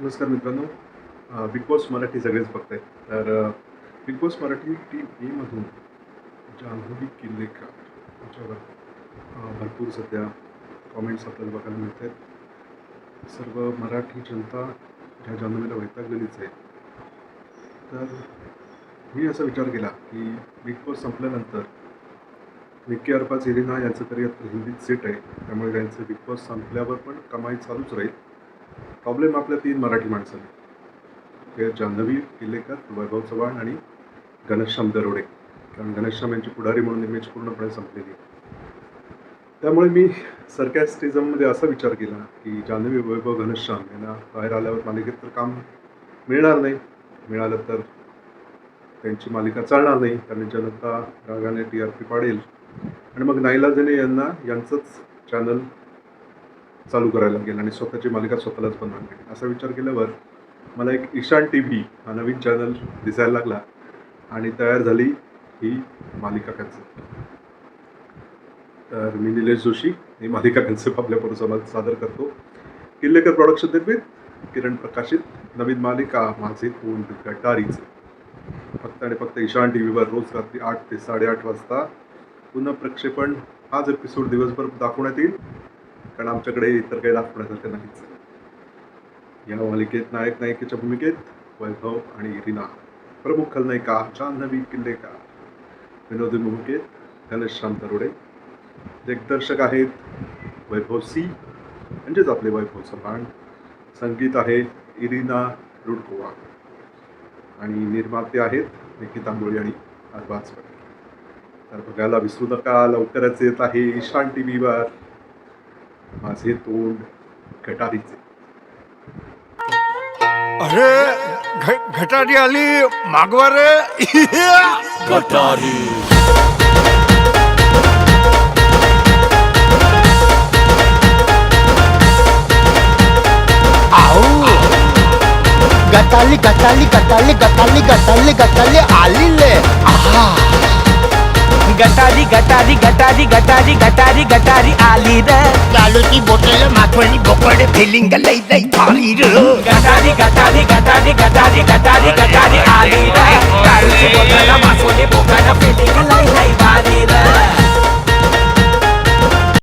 नमस्कार मित्रांनो. Big Boss Marathi सगळेच बघत आहेत तर बिग बॉस मराठी टीम एमधून जान्हवी किल्लेकर याच्यावर भरपूर सध्या कॉमेंट्स आपल्याला बघायला मिळत आहेत सर्व मराठी जनता ह्या जान्हवीला वैतागलेलीच आहे तर मी असा विचार केला की बिग बॉस संपल्यानंतर विक्की अरबाज इरिना यांचं तरी आता हिंदीत सेट आहे. त्यामुळे त्यांचं बिग बॉस संपल्यावर पण कमाई चालूच राहील. प्रॉब्लेम आपल्या तीन मराठी माणसांनी. ते जान्हवी किल्लेकर वैभव चव्हाण आणि घनश्याम दरोडे. कारण घनश्याम यांची पुढारी म्हणून इमेज पूर्णपणे संपलेली त्यामुळे मी सरकॅस्टिझममध्ये असा विचार केला की जान्हवी वैभव घनश्याम यांना बाहेर आल्यावर मालिकेत तर काम मिळणार नाही. मिळालं तर त्यांची मालिका चालणार नाही. कारण जनता रागाने टी आर पी पाडेल. आणि मग नाईलाजाने यांना यांचंच चॅनल चालू करायला लागेल आणि स्वतःची मालिका स्वतःलाच बनवायला लागेल असा विचार केल्यावर मला एक ईशान टी व्ही हा नवीन चॅनल दिसायला लागला आणि तयार झाली ही मालिका कन्सेप्ट तर मी निलेश जोशी ही मालिका कन्सेप्ट आपल्या परिसरात सादर करतो. किल्लेकर प्रोडक्शन निर्मित किरण प्रकाशित नवीन मालिका माझे कोण गटारीचे. फक्त आणि फक्त ईशान टी व्हीवर रोज रात्री आठ ते साडेआठ वाजता पुन्हा प्रक्षेपण हाच एपिसोड दिवसभर दाखवण्यात येईल. कारण आमच्याकडे इतर काही दाखवण्यासारखं नाहीच या मालिकेत नायक नायिकेच्या भूमिकेत वैभव आणि इरिना प्रमुख खलनायिका जान्हवी किल्लेकर. विनोदी भूमिकेत घनश्याम दरोडे. दिग्दर्शक आहेत वैभव सी म्हणजेच आपले वैभव चव्हाण. संगीत आहे इरिना रुडकोवा. आणि निर्माते आहेत निकिता मुळे आणि अरबाज तर बघायला विसरू नका लवकरच येत आहे ईशान टी व्हीवर माझे तोंड गटारीचे. अरे घटारी आली मागवा रे. गटारी. गटाली गटाली गटाली गटाली गटाली गटाली आलीले आहा. गटारी गटारी गटारी गटारी गटारी गटारी आली रे। चालूची बोटेल माथोळी बोकडे फिलिंग लई लई भारी र।